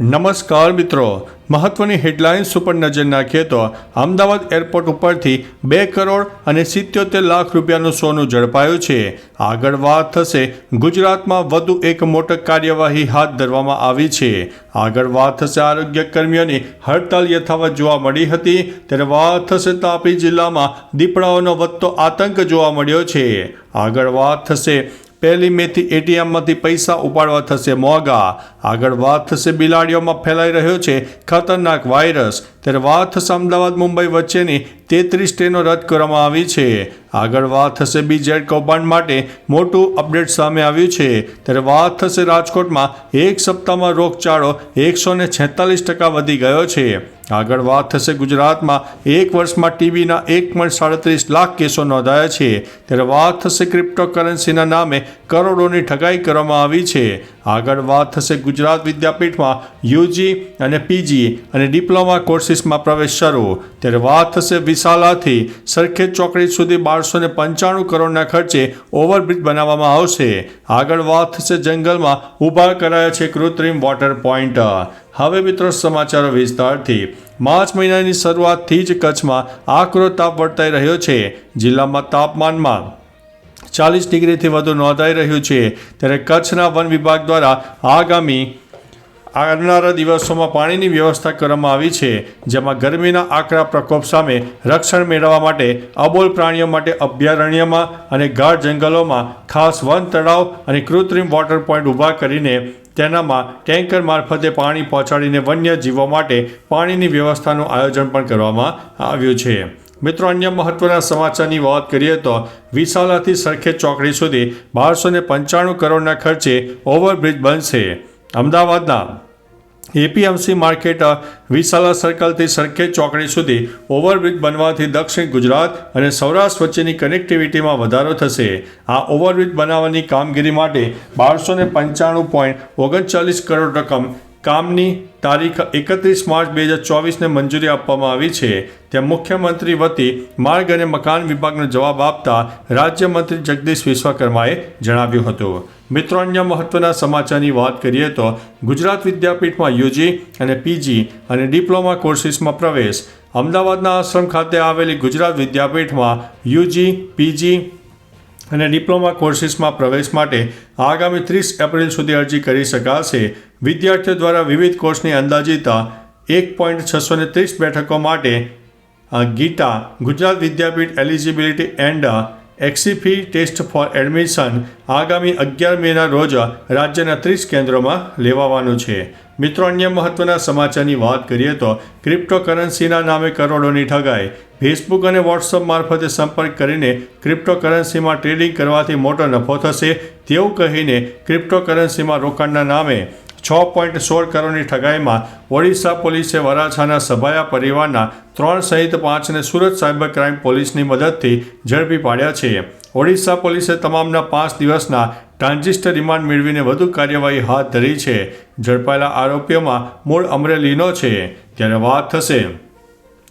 નમસ્કાર મિત્રો. મહત્વની હેડલાઇન્સ ઉપર નજર નાખીએ તો અમદાવાદ એરપોર્ટ ઉપરથી બે કરોડ અને સિત્યોતેર લાખ રૂપિયાનું સોનું ઝડપાયું છે. આગળ વાત થશે ગુજરાતમાં વધુ એક મોટો કાર્યવાહી હાથ ધરવામાં આવી છે. આગળ વાત થશે આરોગ્ય કર્મીઓની હડતાલ યથાવત જોવા મળી હતી. ત્યારે વાત થશે તાપી જિલ્લામાં દીપડાઓનો વધતો આતંક જોવા મળ્યો છે. આગળ વાત થશે પહેલી મેથી એટીએમમાંથી પૈસા ઉપાડવા થશે મોંઘા. આગળ વાત થશે બિલાડીઓમાં ફેલાઈ રહ્યો છે ખતરનાક વાયરસ. ત્યારે વાત થશે અમદાવાદ, મુંબઈ વચ્ચેની તેત્રીસ ટ્રેનો રદ કરવામાં આવી છે. આગળ વાત થશે બીજેડ કૌભાંડ માટે મોટું અપડેટ સામે આવ્યું છે. ત્યારે વાત થશે રાજકોટમાં એક સપ્તાહમાં રોગચાળો એકસો ને છેતાલીસ ટકા વધી ગયો છે. આગળ વાત થશે ગુજરાતમાં એક વર્ષમાં ટીબીના એક પોઈન્ટ સાડત્રીસ લાખ કેસો નોંધાયા છે. ત્યારે વાત થશે ક્રિપ્ટોકરન્સીના નામે કરોડોની ઠગાઈ કરવામાં આવી છે. આગળ વાત થશે ગુજરાત વિદ્યાપીઠમાં યુજી અને પીજી અને ડિપ્લોમા કોર્સિસમાં પ્રવેશ શરૂ. ત્યારે વાત થશે વિશાલાથી. સરખેજ ચોકડી સુધી બારસો ને પંચાણું કરોડના ખર્ચે ઓવરબ્રિજ બનાવવામાં આવશે. આગળ વાત થશે જંગલમાં. ઊભા કરાયા છે કૃત્રિમ વોટર પોઈન્ટ. હવે મિત્રો સમાચારો વિસ્તારથી. માર્ચ મહિનાની શરૂઆતથી જ કચ્છમાં આકરો તાપ વર્તાઈ રહ્યો છે. જિલ્લામાં તાપમાનમાં ચાલીસ ડિગ્રીથી વધુ નોંધાઈ રહ્યું છે. ત્યારે કચ્છના વન વિભાગ દ્વારા આગામી આવનારા દિવસોમાં પાણીની વ્યવસ્થા કરવામાં આવી છે, જેમાં ગરમીના આકરા પ્રકોપ સામે રક્ષણ મેળવવા માટે અબોલ પ્રાણીઓ માટે અભયારણ્યમાં અને ગાઢ જંગલોમાં ખાસ વન તળાવ અને કૃત્રિમ વોટર પોઈન્ટ ઊભા કરીને તેનામાં ટેન્કર મારફતે પાણી પહોંચાડીને વન્ય જીવો માટે પાણીની વ્યવસ્થાનું આયોજન પણ કરવામાં આવ્યું છે. મિત્રો, અન્ય મહત્વના સમાચારની વાત કરીએ તો વિશાલાથી સરખેજ ચોકડી સુધી બારસો ને પંચાણું કરોડના ખર્ચે ઓવરબ્રિજ બનશે. અમદાવાદના એપીએમસી માર્કેટ વિશાલા સર્કલથી સરખેજ ચોકડી સુધી ઓવરબ્રિજ બનવાથી દક્ષિણ ગુજરાત અને સૌરાષ્ટ્ર વચ્ચેની કનેક્ટિવિટીમાં વધારો થશે. આ ઓવરબ્રિજ બનાવવાની કામગીરી માટે બારસો ને પંચાણું પોઈન્ટ ઓગણચાલીસ કરોડ રકમ કામની તારીખ એકત્રીસ માર્ચ બે હજાર ચોવીસને મંજૂરી આપવામાં આવી છે. ત્યાં મુખ્યમંત્રી વતી માર્ગ અને મકાન વિભાગનો જવાબ આપતા રાજ્યમંત્રી જગદીશ વિશ્વકર્માએ જણાવ્યું હતું. મિત્રો, અન્ય મહત્વના સમાચારની વાત કરીએ તો ગુજરાત વિદ્યાપીઠમાં યુજી અને પીજી અને ડિપ્લોમા કોર્સિસમાં પ્રવેશ, અમદાવાદના આશ્રમ ખાતે આવેલી ગુજરાત વિદ્યાપીઠમાં યુજી, પીજી અને ડિપ્લોમા કોર્સિસમાં પ્રવેશ માટે આગામી ત્રીસ એપ્રિલ સુધી અરજી કરી શકાશે. વિદ્યાર્થીઓ દ્વારા વિવિધ કોર્સની અંદાજીતા એક પોઈન્ટ છસો ને ત્રીસ બેઠકો માટે ગીટા ગુજરાત વિદ્યાપીઠ એલિજિબિલિટી એન્ડ એક્સીફી ટેસ્ટ ફોર એડમિશન આગામી અગિયાર મેના રોજ રાજ્યના ત્રીસ કેન્દ્રોમાં લેવાવાનું છે. મિત્રો, અન્ય મહત્વના સમાચારની વાત કરીએ તો ક્રિપ્ટોકરન્સીના નામે કરોડોની ઠગાઈ. ફેસબુક અને વોટ્સઅપ મારફતે સંપર્ક કરીને ક્રિપ્ટોકરન્સીમાં ટ્રેડિંગ કરવાથી મોટો નફો થશે તેવું કહીને ક્રિપ્ટોકરન્સીમાં રોકાણના નામે છ પોઈન્ટ સોળ કરોડની ઠગાઈમાં ઓડિશા પોલીસે વરાછાના સભાયા પરિવારના ત્રણ સહિત પાંચને સુરત સાયબર ક્રાઇમ પોલીસની મદદથી ઝડપી પાડ્યા છે. ઓડિશા પોલીસે તમામના પાંચ દિવસના ટ્રાન્ઝિસ્ટર રિમાન્ડ મેળવીને વધુ કાર્યવાહી હાથ ધરી છે. ઝડપાયેલા આરોપીઓમાં મૂળ અમરેલીનો છે. ત્યારે વાત થશે.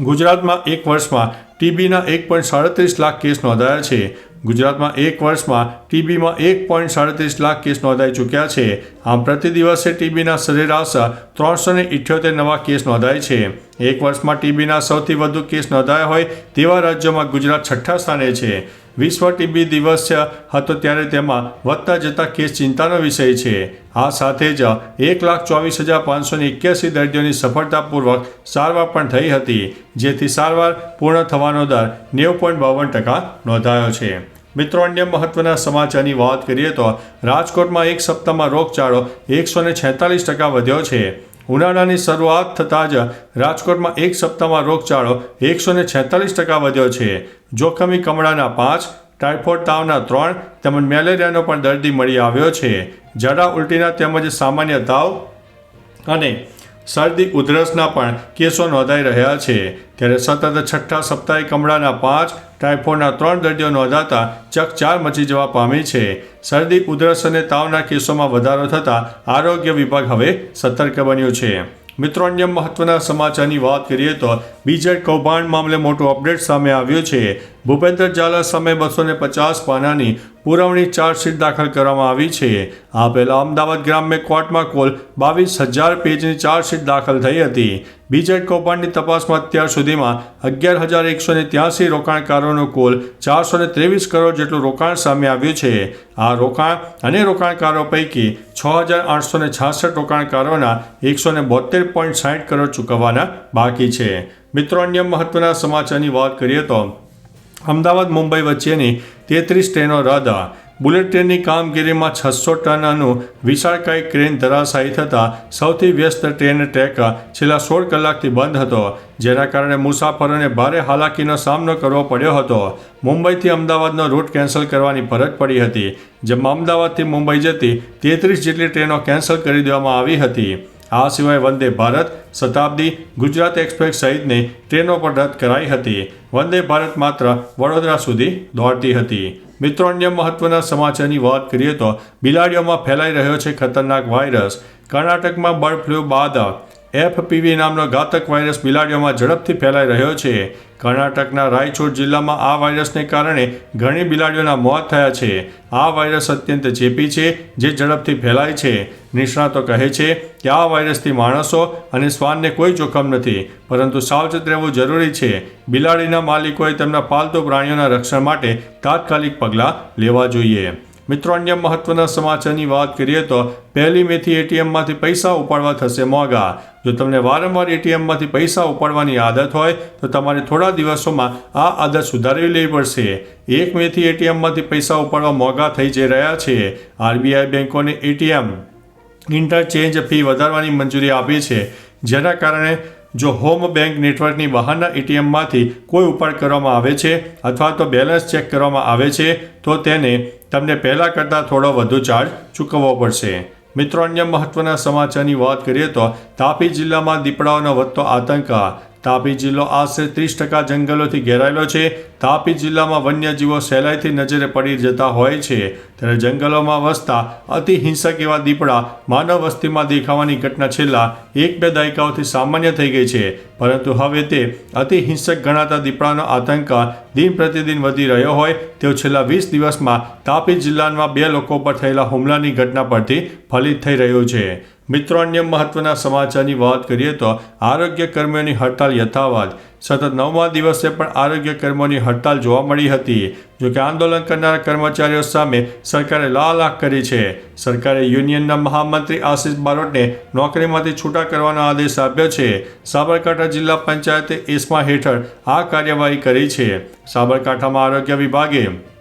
ગુજરાતમાં એક વર્ષમાં ટીબીના એક પોઈન્ટ સાડત્રીસ લાખ કેસ નોંધાયા છે. ગુજરાતમાં એક વર્ષમાં ટીબીમાં એક પોઈન્ટ સાડત્રીસ લાખ કેસ નોંધાઈ ચૂક્યા છે. આમ પ્રતિ દિવસે ટીબીના સરેરાશ ત્રણસો ને ઇઠ્યોતેર નવા કેસ નોંધાય છે. એક વર્ષમાં ટીબીના સૌથી વધુ કેસ નોંધાયા હોય તેવા રાજ્યોમાં ગુજરાત છઠ્ઠા સ્થાને છે. વિશ્વ ટીબી દિવસ હતો ત્યારે તેમાં વધતા જતા કેસ ચિંતાનો વિષય છે. આ સાથે જ એક લાખ ચોવીસ હજાર પાંચસો એક્યાસી દર્દીઓની સફળતાપૂર્વક સારવાર પણ થઈ હતી, જેથી સારવાર પૂર્ણ થવાનો દર નેવું પોઈન્ટ બાવન ટકા નોંધાયો છે. મિત્રો, અન્ય મહત્વના સમાચારની વાત કરીએ તો રાજકોટમાં એક સપ્તાહમાં રોગચાળો એકસો ને છેતાલીસ ટકા વધ્યો છે. ઉનાળાની શરૂઆત થતાં જ રાજકોટમાં એક સપ્તાહમાં રોગચાળો એકસો ને છેતાલીસ ટકા વધ્યો છે. જોખમી કમળાના પાંચ, ટાઇફોઇડ તાવના ત્રણ તેમજ મેલેરિયાનો પણ દર્દી મળી આવ્યો છે. ઝાડા, ઉલટીના તેમજ સામાન્ય તાવ અને શરદી, ઉધરસના પણ કેસો નોંધાઈ રહ્યા છે. ત્યારે સતત છઠ્ઠા સપ્તાહે કમળાના પાંચ, ટાઇફોઇડના ત્રણ દર્દીઓ નોંધાતા ચકચાર મચી જવા પામી છે. શરદી, ઉધરસ અને તાવના કેસોમાં વધારો થતાં આરોગ્ય વિભાગ હવે સતર્ક બન્યું છે. મિત્રો, અન્ય મહત્વના સમાચારની વાત કરીએ તો બીજેડ કૌભાંડ મામલે મોટું અપડેટ સામે આવ્યું છે. ભૂપેન્દ્ર ઝાલા સામે બસો ને પચાસ પાનાની પુરવણી ચાર્જશીટ દાખલ કરવામાં આવી છે. આ પહેલા અમદાવાદ ગ્રામ્ય કોર્ટમાં કુલ બાવીસ હજાર પેજની ચાર્જશીટ દાખલ થઈ હતી. બીજેડ કૌભાંડની તપાસમાં અત્યાર સુધીમાં અગિયાર હજાર એકસો ને ત્યાસી રોકાણકારોનું કુલ ચારસો ને ત્રેવીસ કરોડ જેટલું રોકાણ સામે આવ્યું છે. આ રોકાણ અને રોકાણકારો પૈકી છ હજાર આઠસો ને છાસઠ રોકાણકારોના એકસો ને બોતેર પોઈન્ટ સાઠ કરોડ ચૂકવવાના બાકી છે. મિત્રો, અન્ય મહત્વના સમાચારની વાત કરીએ તો અમદાવાદ મુંબઈ વચ્ચેની તેત્રીસ ટ્રેનો રદ. બુલેટ ટ્રેનની કામગીરીમાં છસો ટનનું વિશાળકાય ક્રેન ધરાશાયી થતાં સૌથી વ્યસ્ત ટ્રેન ટ્રેક છેલ્લા સોળ કલાકથી બંધ હતો, જેના કારણે મુસાફરોને ભારે હાલાકીનો સામનો કરવો પડ્યો હતો. મુંબઈથી અમદાવાદનો રૂટ કેન્સલ કરવાની ફરજ પડી હતી, જેમાં અમદાવાદથી મુંબઈ જતી તેત્રીસ જેટલી ટ્રેનો કેન્સલ કરી દેવામાં આવી હતી. આ સિવાય વંદે ભારત શતાબ્દી ગુજરાત એક્સપ્રેસ સહિતની ટ્રેનો પણ રદ કરાઈ હતી. વંદે ભારત માત્ર વડોદરા સુધી દોડતી હતી. મિત્રો, અન્ય મહત્વના સમાચારની વાત કરીએ તો બિલાડીઓમાં ફેલાઈ રહ્યો છે ખતરનાક વાયરસ. કર્ણાટકમાં બર્ડ ફ્લૂ બાદ એફપીવી નામનો ઘાતક વાયરસ બિલાડીઓમાં ઝડપથી ફેલાઈ રહ્યો છે. કર્ણાટકના રાયચૂર જિલ્લામાં આ વાયરસને કારણે ઘણી બિલાડીઓના મોત થયા છે. આ વાયરસ અત્યંત ચેપી છે, જે ઝડપથી ફેલાય છે. નિષ્ણાતો કહે છે કે આ વાયરસથી માણસો અને શ્વાનને કોઈ જોખમ નથી, પરંતુ સાવચેત રહેવું જરૂરી છે. બિલાડીના માલિકોએ તેમના પાલતુ પ્રાણીઓના રક્ષણ માટે તાત્કાલિક પગલાં લેવા જોઈએ. મિત્રો, અન્ય મહત્વના સમાચારની વાત કરીએ તો પહેલી મેથી એટીએમમાંથી પૈસા ઉપાડવા થશે મોંઘા. જો તમને વારંવાર એટીએમમાંથી પૈસા ઉપાડવાની આદત હોય, તો તમારે થોડા દિવસોમાં આ આદત સુધારવી લેવી પડશે. એક મેથી એટીએમમાંથી પૈસા ઉપાડવા મોંઘા થઈ જઈ રહ્યા છે. આરબીઆઈ બેંકોને એટીએમ, ઇન્ટરચેન્જ ફી વધારવાની મંજૂરી આપી છે. જેના કારણે જો હોમ બેંક નેટવર્કની બહારના એટીએમમાંથી કોઈ ઉપાડ કરવામાં આવે છે અથવા તો બેલેન્સ ચેક કરવામાં આવે છે, તો તેને તમને પહેલાં કરતાં થોડો વધુ ચાર્જ ચૂકવવો પડશે. મિત્રો, અન્ય મહત્વના સમાચારની વાત કરીએ તો તાપી જિલ્લામાં દીપડાઓનો વધતો આતંક તાપી જિલ્લો આશરે ત્રીસ ટકા જંગલોથી ઘેરાયેલો છે. તાપી જિલ્લામાં વન્યજીવો સહેલાઈથી નજરે પડી જતા હોય છે. ત્યારે જંગલોમાં વસતા અતિ હિંસક એવા દીપડા માનવ વસ્તીમાં દેખાવાની ઘટના છેલ્લા એક બે દાયકાઓથી સામાન્ય થઈ ગઈ છે. પરંતુ હવે તે અતિ હિંસક ગણાતા દીપડાનો આતંક દિન પ્રતિદિન વધી રહ્યો હોય તેઓ છેલ્લા વીસ દિવસમાં તાપી જિલ્લામાં બે લોકો પર થયેલા હુમલાની ઘટના પરથી ફલિત થઈ રહ્યું છે. મિત્રો, અન્ય મહત્વના સમાચારની વાત કરીએ તો આરોગ્ય કર્મીઓની હડતાલ યથાવત. સતત નવમા દિવસે પણ આરોગ્ય કર્મીઓની હડતાલ જોવા મળી હતી. જોકે આંદોલન કરનારા કર્મચારીઓ સામે સરકારે લાલ આંખ કરી છે. સરકારે યુનિયનના મહામંત્રી આશિષ બારોટને નોકરીમાંથી છૂટા કરવાનો આદેશ આપ્યો છે. સાબરકાંઠા જિલ્લા પંચાયતે એસ્મા હેઠળ આ કાર્યવાહી કરી છે. સાબરકાંઠામાં આરોગ્ય વિભાગે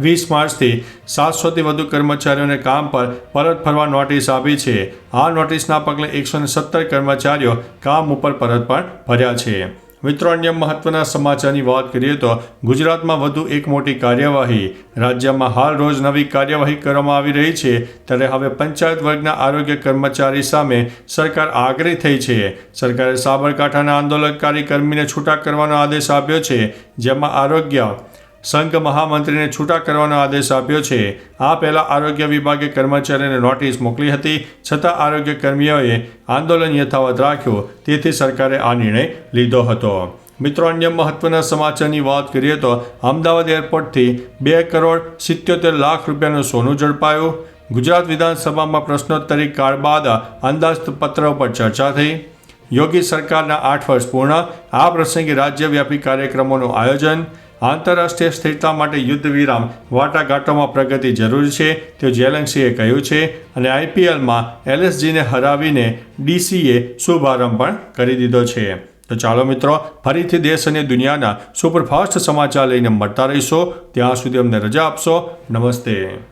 વીસ માર્ચથી સાતસોથી વધુ કર્મચારીઓને કામ પર પરત ફરવા નોટિસ આપી છે. આ નોટિસના પગલે એકસો સત્તર કર્મચારીઓ કામ ઉપર પરત પણ ફર્યા છે. મિત્રો, અન્ય મહત્વના સમાચારની વાત કરીએ તો ગુજરાતમાં વધુ એક મોટી કાર્યવાહી. રાજ્યમાં હાલ રોજ નવી કાર્યવાહી કરવામાં આવી રહી છે. ત્યારે હવે પંચાયત વર્ગના આરોગ્ય કર્મચારી સામે સરકાર આગ્રહી થઈ છે. સરકારે સાબરકાંઠાના આંદોલનકારી કર્મીને છૂટા કરવાનો આદેશ આપ્યો છે, જેમાં આરોગ્ય સંઘ મહામંત્રીને છૂટા કરવાનો આદેશ આપ્યો છે. આ પહેલાં આરોગ્ય વિભાગે કર્મચારીને નોટિસ મોકલી હતી. છતાં આરોગ્ય કર્મીઓએ આંદોલન યથાવત રાખ્યું. તેથી સરકારે આ નિર્ણય લીધો હતો. મિત્રો, અન્ય મહત્વના સમાચારની વાત કરીએ તો અમદાવાદ એરપોર્ટથી બે કરોડ સિત્યોતેર લાખ રૂપિયાનું સોનું ઝડપાયું. ગુજરાત વિધાનસભામાં પ્રશ્નોત્તરી કાળ બાદ અંદાજપત્ર પર ચર્ચા થઈ. યોગી સરકારના આઠ વર્ષ પૂર્ણ. આ પ્રસંગે રાજ્યવ્યાપી કાર્યક્રમોનું આયોજન. આંતરરાષ્ટ્રીય સ્થિરતા માટે યુદ્ધ વિરામ વાટાઘાટોમાં પ્રગતિ જરૂરી છે, તે જેલેન્સીએ કહ્યું છે અને આઈપીએલમાં એલએસજીને હરાવીને ડીસીએ શુભારંભ પણ કરી દીધો છે. તો ચાલો મિત્રો, ફરીથી દેશ અને દુનિયાના સુપરફાસ્ટ સમાચાર લઈને મળતા રહીશો. ત્યાં સુધી અમને રજા આપશો. નમસ્તે.